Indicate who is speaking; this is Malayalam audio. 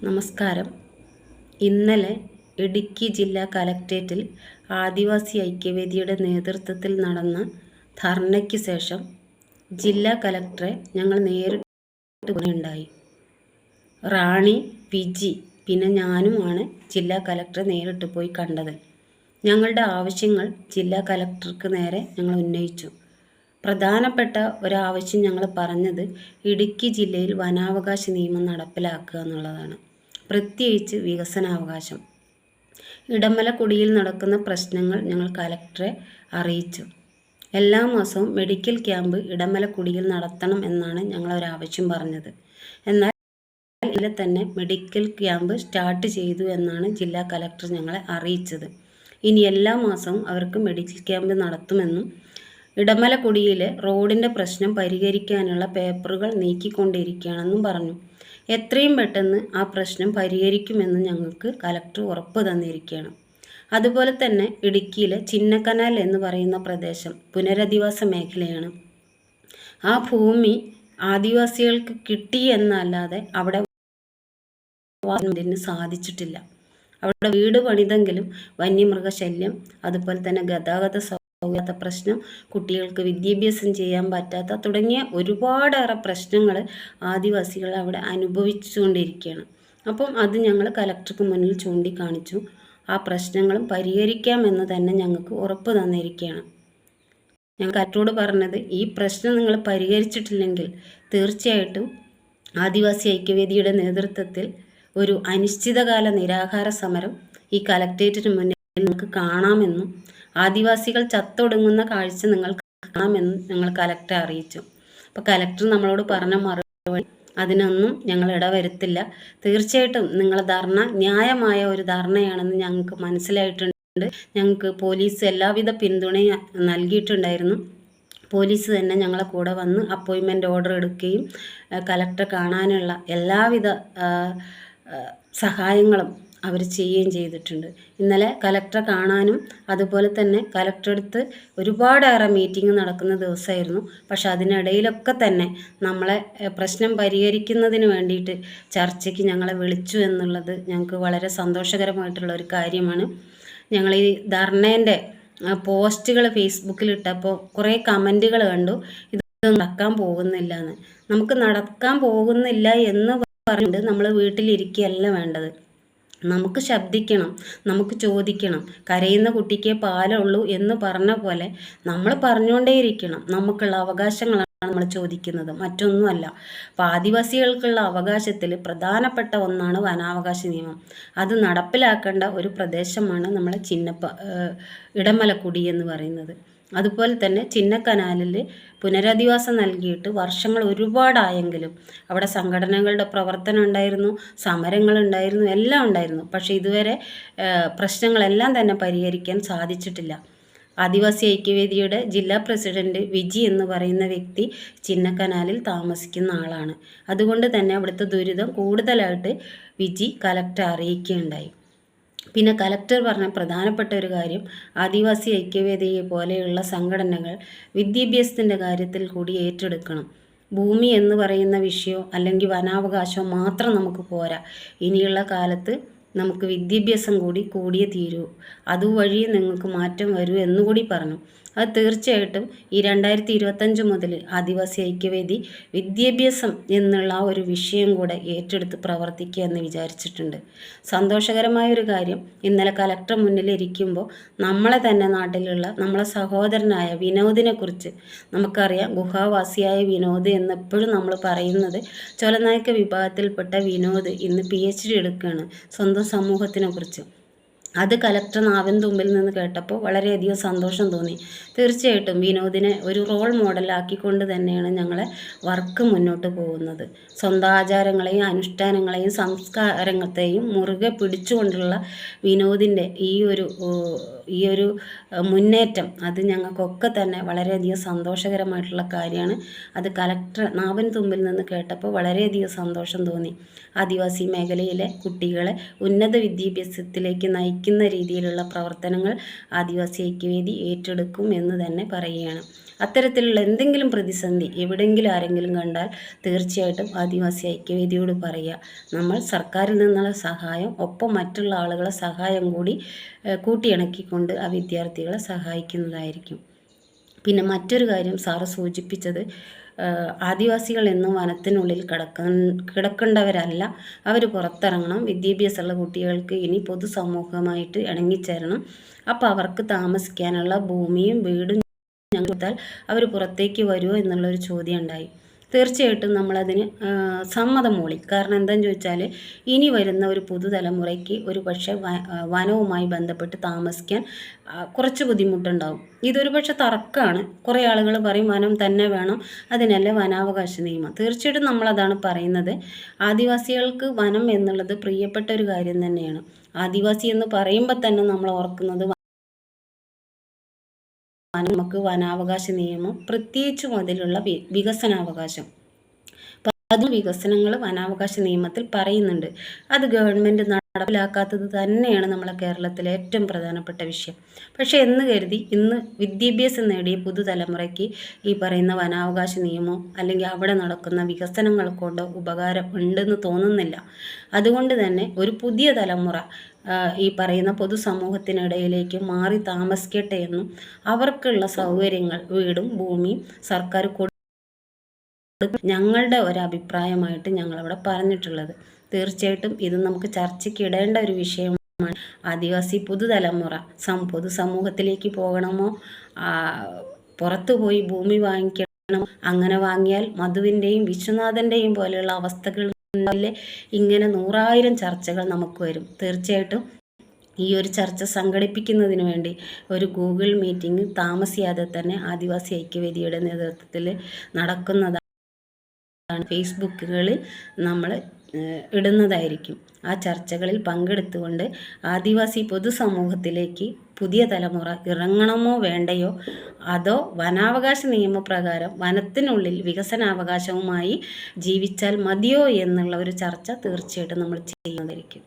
Speaker 1: നമസ്കാരം. ഇന്നലെ ഇടുക്കി ജില്ലാ കലക്ട്രേറ്റിൽ ആദിവാസി ഐക്യവേദിയുടെ നേതൃത്വത്തിൽ നടന്ന ധർണയ്ക്ക് ശേഷം ജില്ലാ കലക്ടറെ ഞങ്ങൾ നേരിട്ട് ഉണ്ടായി റാണി വിജി പിന്നെ ഞാനുമാണ് ജില്ലാ കലക്ടറെ നേരിട്ട് പോയി കണ്ടത്. ഞങ്ങളുടെ ആവശ്യങ്ങൾ ജില്ലാ കലക്ടർക്ക് നേരെ ഞങ്ങൾ ഉന്നയിച്ചു. പ്രധാനപ്പെട്ട ഒരാവശ്യം ഞങ്ങൾ പറഞ്ഞത് ഇടുക്കി ജില്ലയിൽ വനാവകാശ നിയമം നടപ്പിലാക്കുക എന്നുള്ളതാണ്. പ്രത്യേകിച്ച് വികസനാവകാശം. ഇടമലക്കുടിയിൽ നടക്കുന്ന പ്രശ്നങ്ങൾ ഞങ്ങൾ കലക്ടറെ അറിയിച്ചു. എല്ലാ മാസവും മെഡിക്കൽ ക്യാമ്പ് ഇടമലക്കുടിയിൽ നടത്തണം എന്നാണ് ഞങ്ങൾ ഒരാവശ്യം പറഞ്ഞത്. എന്നാൽ ഇതിലെ തന്നെ മെഡിക്കൽ ക്യാമ്പ് സ്റ്റാർട്ട് ചെയ്തു എന്നാണ് ജില്ലാ കലക്ടർ ഞങ്ങളെ അറിയിച്ചത്. ഇനി എല്ലാ മാസവും അവർക്ക് മെഡിക്കൽ ക്യാമ്പ് നടത്തുമെന്നും ഇടമലക്കുടിയിലെ റോഡിന്റെ പ്രശ്നം പരിഹരിക്കാനുള്ള പേപ്പറുകൾ നീക്കിക്കൊണ്ടിരിക്കുകയാണെന്നും പറഞ്ഞു. എത്രയും പെട്ടെന്ന് ആ പ്രശ്നം പരിഹരിക്കുമെന്ന് ഞങ്ങൾക്ക് കലക്ടർ ഉറപ്പ് തന്നിരിക്കുകയാണ്. അതുപോലെ തന്നെ ഇടുക്കിയിലെ ചിന്നക്കനാൽ എന്ന് പറയുന്ന പ്രദേശം പുനരധിവാസ മേഖലയാണ്. ആ ഭൂമി ആദിവാസികൾക്ക് കിട്ടി എന്നല്ലാതെ അവിടെ സാധിച്ചിട്ടില്ല. അവിടെ വീട് പണിതെങ്കിലും വന്യമൃഗശല്യം അതുപോലെ തന്നെ ഗതാഗത സൗകര്യ പ്രശ്നം കുട്ടികൾക്ക് വിദ്യാഭ്യാസം ചെയ്യാൻ പറ്റാത്ത തുടങ്ങിയ ഒരുപാടേറെ പ്രശ്നങ്ങൾ ആദിവാസികൾ അവിടെ അനുഭവിച്ചുകൊണ്ടിരിക്കുകയാണ്. അപ്പം അത് ഞങ്ങൾ കലക്ടർക്ക് മുന്നിൽ ചൂണ്ടിക്കാണിച്ചു. ആ പ്രശ്നങ്ങളും പരിഹരിക്കാമെന്ന് തന്നെ ഞങ്ങൾക്ക് ഉറപ്പ് തന്നിരിക്കുകയാണ്. ഞാൻ കറ്റോട് പറഞ്ഞത് ഈ പ്രശ്നം നിങ്ങൾ പരിഹരിച്ചിട്ടില്ലെങ്കിൽ തീർച്ചയായിട്ടും ആദിവാസി ഐക്യവേദിയുടെ നേതൃത്വത്തിൽ ഒരു അനിശ്ചിതകാല നിരാഹാര സമരം ഈ കലക്ട്രേറ്റിന് മുന്നിൽ നിങ്ങൾക്ക് കാണാമെന്നും ആദിവാസികൾ ചത്തൊടുങ്ങുന്ന കാഴ്ച നിങ്ങൾക്ക് കാണാമെന്നും ഞങ്ങൾ കലക്ടറെ അറിയിച്ചു. അപ്പോൾ കലക്ടർ നമ്മളോട് പറഞ്ഞ മറുപടി അതിനൊന്നും ഞങ്ങൾ ഇടവരുത്തില്ല. തീർച്ചയായിട്ടും നിങ്ങളെ ധർണ ന്യായമായ ഒരു ധർണയാണെന്ന് ഞങ്ങൾക്ക് മനസ്സിലായിട്ടുണ്ട്. ഞങ്ങൾക്ക് പോലീസ് എല്ലാവിധ പിന്തുണയും നൽകിയിട്ടുണ്ടായിരുന്നു. പോലീസ് തന്നെ ഞങ്ങളെ കൂടെ വന്ന് അപ്പോയിൻമെന്റ് ഓർഡർ എടുക്കുകയും കലക്ടറെ കാണാനുള്ള എല്ലാവിധ സഹായങ്ങളും അവർ ചെയ്യുകയും ചെയ്തിട്ടുണ്ട്. ഇന്നലെ കലക്ടറെ കാണാനും അതുപോലെ തന്നെ കലക്ടറടുത്ത് ഒരുപാടേറെ മീറ്റിംഗ് നടക്കുന്ന ദിവസമായിരുന്നു. പക്ഷെ അതിനിടയിലൊക്കെ തന്നെ നമ്മളെ പ്രശ്നം പരിഹരിക്കുന്നതിന് വേണ്ടിയിട്ട് ചർച്ചയ്ക്ക് ഞങ്ങളെ വിളിച്ചു എന്നുള്ളത് ഞങ്ങൾക്ക് വളരെ സന്തോഷകരമായിട്ടുള്ള ഒരു കാര്യമാണ്. ഞങ്ങൾ ഈ ധർണേന്റെ പോസ്റ്റുകൾ ഫേസ്ബുക്കിലിട്ടപ്പോൾ കുറേ കമന്റുകൾ കണ്ടു. ഇത് നടക്കാൻ പോകുന്നില്ല എന്ന് നമുക്ക് നടക്കാൻ പോകുന്നില്ല എന്ന് പറഞ്ഞിട്ട് നമ്മൾ വീട്ടിലിരിക്കുകയല്ല വേണ്ടത്. നമുക്ക് ശബ്ദിക്കണം നമുക്ക് ചോദിക്കണം കരയുന്ന കുട്ടിക്ക് പാലുള്ളൂ എന്ന് പറഞ്ഞ പോലെ നമ്മൾ പറഞ്ഞുകൊണ്ടേയിരിക്കണം. നമുക്കുള്ള അവകാശങ്ങളാണ് നമ്മൾ ചോദിക്കുന്നത്. മറ്റൊന്നുമല്ല അപ്പോൾ ആദിവാസികൾക്കുള്ള അവകാശത്തിൽ പ്രധാനപ്പെട്ട ഒന്നാണ് വനാവകാശ നിയമം. അത് നടപ്പിലാക്കേണ്ട ഒരു പ്രദേശമാണ് നമ്മളെ ചിന്നപ്പ ഇടമലക്കുടി എന്ന് പറയുന്നത്. അതുപോലെ തന്നെ ചിന്നക്കനാലിൽ പുനരധിവാസം നൽകിയിട്ട് വർഷങ്ങൾ ഒരുപാടായെങ്കിലും അവിടെ സംഘടനകളുടെ പ്രവർത്തനം ഉണ്ടായിരുന്നു സമരങ്ങൾ ഉണ്ടായിരുന്നു എല്ലാം ഉണ്ടായിരുന്നു. പക്ഷേ ഇതുവരെ പ്രശ്നങ്ങളെല്ലാം തന്നെ പരിഹരിക്കാൻ സാധിച്ചിട്ടില്ല. ആദിവാസി ഐക്യവേദിയുടെ ജില്ലാ പ്രസിഡന്റ് വിജി എന്ന് പറയുന്ന വ്യക്തി ചിന്നക്കനാലിൽ താമസിക്കുന്ന ആളാണ്. അതുകൊണ്ട് തന്നെ അവിടുത്തെ ദുരിതം കൂടുതലായിട്ട് വിജി കലക്ടർ അറിയിക്കുകയുണ്ടായി. പിന്നെ കലക്ടർ പറഞ്ഞ പ്രധാനപ്പെട്ട ഒരു കാര്യം ആദിവാസി ഐക്യവേദിയെ പോലെയുള്ള സംഘടനകൾ വിദ്യാഭ്യാസത്തിന്റെ കാര്യത്തിൽ കൂടി ഏറ്റെടുക്കണം. ഭൂമി എന്ന് പറയുന്ന വിഷയമോ അല്ലെങ്കിൽ വനാവകാശമോ മാത്രം നമുക്ക് പോരാ. ഇനിയുള്ള കാലത്ത് നമുക്ക് വിദ്യാഭ്യാസം കൂടി കൂടിയേ തീരൂ. അതുവഴി നിങ്ങൾക്ക് മാറ്റം വരൂ എന്നുകൂടി പറഞ്ഞു. അത് തീർച്ചയായിട്ടും ഈ രണ്ടായിരത്തി ഇരുപത്തഞ്ച് മുതൽ ആദിവാസി ഐക്യവേദി വിദ്യാഭ്യാസം എന്നുള്ള ഒരു വിഷയം കൂടെ ഏറ്റെടുത്ത് പ്രവർത്തിക്കുക എന്ന് വിചാരിച്ചിട്ടുണ്ട്. സന്തോഷകരമായ ഒരു കാര്യം ഇന്നലെ കലക്ടർ മുന്നിൽ ഇരിക്കുമ്പോൾ നമ്മളെ തന്നെ നാട്ടിലുള്ള നമ്മളെ സഹോദരനായ വിനോദിനെക്കുറിച്ച് നമുക്കറിയാം. ഗുഹാവാസിയായ വിനോദ് എന്നെപ്പോഴും നമ്മൾ പറയുന്നത് ചൊലനായക വിഭാഗത്തിൽപ്പെട്ട വിനോദ് ഇന്ന് പി എച്ച് ഡി എടുക്കുകയാണ് സ്വന്തം സമൂഹത്തിനെ കുറിച്ച്. അത് കലക്ടർ നാവിൻ തുമ്പിൽ നിന്ന് കേട്ടപ്പോൾ വളരെയധികം സന്തോഷം തോന്നി. തീർച്ചയായിട്ടും വിനോദിനെ ഒരു റോൾ മോഡലാക്കിക്കൊണ്ട് തന്നെയാണ് ഞങ്ങളെ വർക്ക് മുന്നോട്ട് പോകുന്നത്. സ്വന്തം ആചാരങ്ങളെയും അനുഷ്ഠാനങ്ങളെയും സംസ്കാരങ്ങളെയും മുറുകെ പിടിച്ചുകൊണ്ടുള്ള വിനോദിന്റെ ഈ ഒരു ഈ ഒരു മുന്നേറ്റം അത് ഞങ്ങൾക്കൊക്കെ തന്നെ വളരെയധികം സന്തോഷകരമായിട്ടുള്ള കാര്യമാണ്. അത് കലക്ടർ നാവൻ തുമ്പിൽ നിന്ന് കേട്ടപ്പോൾ വളരെയധികം സന്തോഷം തോന്നി. ആദിവാസി മേഖലയിലെ കുട്ടികളെ ഉന്നത വിദ്യാഭ്യാസത്തിലേക്ക് നയിക്കുന്ന രീതിയിലുള്ള പ്രവർത്തനങ്ങൾ ആദിവാസി ഐക്യവേദി ഏറ്റെടുക്കും എന്ന് തന്നെ പറയുകയാണ്. അത്തരത്തിലുള്ള എന്തെങ്കിലും പ്രതിസന്ധി എവിടെയെങ്കിലും ആരെങ്കിലും കണ്ടാൽ തീർച്ചയായിട്ടും ആദിവാസി ഐക്യവേദിയോട് പറയുക. നമ്മൾ സർക്കാരിൽ നിന്നുള്ള സഹായം ഒപ്പം മറ്റുള്ള ആളുകളെ സഹായം കൂടി കൂട്ടിയിണക്കിക്കൊണ്ട് ആ വിദ്യാർത്ഥികളെ സഹായിക്കുന്നതായിരിക്കും. പിന്നെ മറ്റൊരു കാര്യം സാറ് സൂചിപ്പിച്ചത് ആദിവാസികൾ എന്നും വനത്തിനുള്ളിൽ കിടക്ക കിടക്കേണ്ടവരല്ല. അവർ പുറത്തിറങ്ങണം. വിദ്യാഭ്യാസമുള്ള കുട്ടികൾക്ക് ഇനി പൊതുസമൂഹമായിട്ട് ഇണങ്ങിച്ചേരണം. അപ്പോൾ അവർക്ക് താമസിക്കാനുള്ള ഭൂമിയും വീടും ഞങ്ങൾ കൊടുത്താൽ അവർ പുറത്തേക്ക് വരുമോ എന്നുള്ളൊരു ചോദ്യം ഉണ്ടായി. തീർച്ചയായിട്ടും നമ്മളതിന് സമ്മതം മൂളി. കാരണം എന്താണെന്ന് ചോദിച്ചാൽ ഇനി വരുന്ന ഒരു പുതുതലമുറയ്ക്ക് ഒരു പക്ഷേ വനവുമായി ബന്ധപ്പെട്ട് താമസിക്കാൻ കുറച്ച് ബുദ്ധിമുട്ടുണ്ടാവും. ഇതൊരു പക്ഷേ തർക്കമാണ്. കുറേ ആളുകൾ പറയും വനം തന്നെ വേണം അതിനല്ലേ വനാവകാശ നിയമം. തീർച്ചയായിട്ടും നമ്മളതാണ് പറയുന്നത്. ആദിവാസികൾക്ക് വനം എന്നുള്ളത് പ്രിയപ്പെട്ട ഒരു കാര്യം തന്നെയാണ്. ആദിവാസി എന്ന് പറയുമ്പോൾ തന്നെ നമ്മൾ ഓർക്കുന്നത് നമുക്ക് വനാവകാശ നിയമം പ്രത്യേകിച്ച് അതിലുള്ള വി- വികസനാവകാശം. പതിനു വികസനങ്ങൾ വനാവകാശ നിയമത്തിൽ പറയുന്നുണ്ട്. അത് ഗവൺമെന്റ് നടപ്പിലാക്കാത്തത് തന്നെയാണ് നമ്മളെ കേരളത്തിലെ ഏറ്റവും പ്രധാനപ്പെട്ട വിഷയം. പക്ഷേ എന്ന് കരുതി ഇന്ന് വിദ്യാഭ്യാസം നേടിയ പുതുതലമുറയ്ക്ക് ഈ പറയുന്ന വനാവകാശ നിയമം അല്ലെങ്കിൽ അവിടെ നടക്കുന്ന വികസനങ്ങൾ കൊണ്ട് ഉപകാരം ഉണ്ടെന്ന് തോന്നുന്നില്ല. അതുകൊണ്ട് തന്നെ ഒരു പുതിയ തലമുറ ഈ പറയുന്ന പൊതുസമൂഹത്തിനിടയിലേക്ക് മാറി താമസിക്കട്ടെ എന്നും അവർക്കുള്ള സൗകര്യങ്ങൾ വീടും ഭൂമിയും സർക്കാർ ഞങ്ങളുടെ ഒരു അഭിപ്രായമായിട്ട് ഞങ്ങളവിടെ പറഞ്ഞിട്ടുള്ളത്. തീർച്ചയായിട്ടും ഇത് നമുക്ക് ചർച്ചയ്ക്ക് ഇടേണ്ട ഒരു വിഷയമാണ്. ആദിവാസി പുതുതലമുറ സം പൊതുസമൂഹത്തിലേക്ക് പോകണമോ? പുറത്തു പോയി ഭൂമി വാങ്ങിക്കണമോ അങ്ങനെ വാങ്ങിയാൽ മധുവിന്റെയും വിശ്വനാഥന്റെയും പോലെയുള്ള അവസ്ഥകൾ ഉണ്ടാവില്ലേ ഇങ്ങനെ നൂറായിരം ചർച്ചകൾ നമുക്ക് വരും. തീർച്ചയായിട്ടും ഈ ഒരു ചർച്ച സംഘടിപ്പിക്കുന്നതിന് വേണ്ടി ഒരു ഗൂഗിൾ മീറ്റിംഗ് താമസിയാതെ തന്നെ ആദിവാസി ഐക്യവേദിയുടെ നേതൃത്വത്തിൽ നടക്കുന്നതാണ്. ഫേസ്ബുക്കുകളിൽ നമ്മൾ ഇടുന്നതായിരിക്കും. ആ ചർച്ചകളിൽ പങ്കെടുത്തുകൊണ്ട് ആദിവാസി പൊതുസമൂഹത്തിലേക്ക് പുതിയ തലമുറ ഇറങ്ങണമോ വേണ്ടയോ? അതോ വനാവകാശ നിയമപ്രകാരം വനത്തിനുള്ളിൽ വികസനാവകാശവുമായി ജീവിച്ചാൽ മതിയോ എന്നുള്ള ഒരു ചർച്ച തീർച്ചയായിട്ടും നമ്മൾ ചെയ്യുന്നതായിരിക്കും